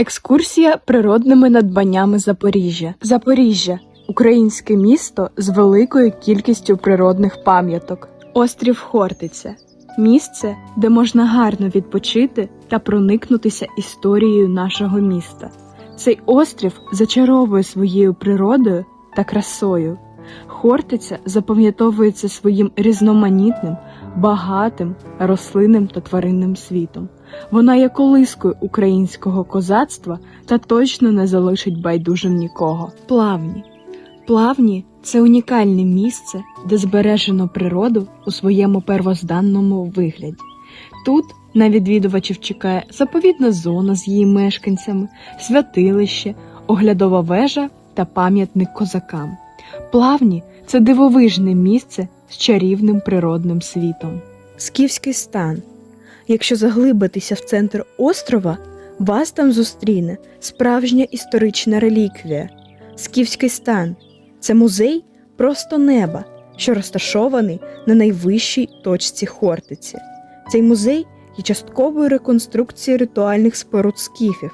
Екскурсія природними надбаннями Запоріжжя. Запоріжжя українське місто з великою кількістю природних пам'яток. Острів Хортиця місце, де можна гарно відпочити та проникнутися історією нашого міста. Цей острів зачаровує своєю природою та красою. Хортиця запам'ятовується своїм різноманітним, багатим рослинним та тваринним світом. Вона є колискою українського козацтва та точно не залишить байдужим нікого. Плавні. Плавні це унікальне місце, де збережено природу у своєму первозданному вигляді. Тут на відвідувачів чекає заповідна зона з її мешканцями, святилище, оглядова вежа та пам'ятник козакам. Плавні це дивовижне місце з чарівним природним світом. Скіфський стан. Якщо заглибитися в центр острова, вас там зустріне справжня історична реліквія. Скіфський стан це музей просто неба, що розташований на найвищій точці Хортиці. Цей музей є частковою реконструкцією ритуальних споруд скіфів,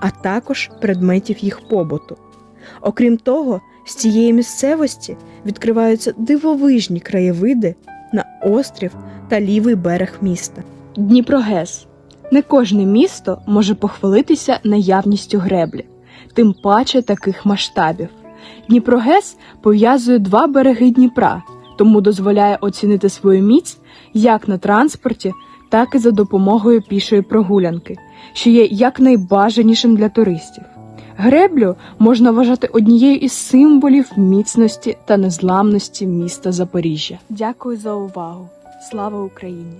а також предметів їх побуту. Окрім того, з цієї місцевості відкриваються дивовижні краєвиди на острів та лівий берег міста. Дніпрогес. Не кожне місто може похвалитися наявністю греблі, тим паче таких масштабів. Дніпрогес пов'язує два береги Дніпра, тому дозволяє оцінити свою міць як на транспорті, так і за допомогою пішої прогулянки, що є якнайбажанішим для туристів. Греблю можна вважати однією із символів міцності та незламності міста Запоріжжя. Дякую за увагу. Слава Україні!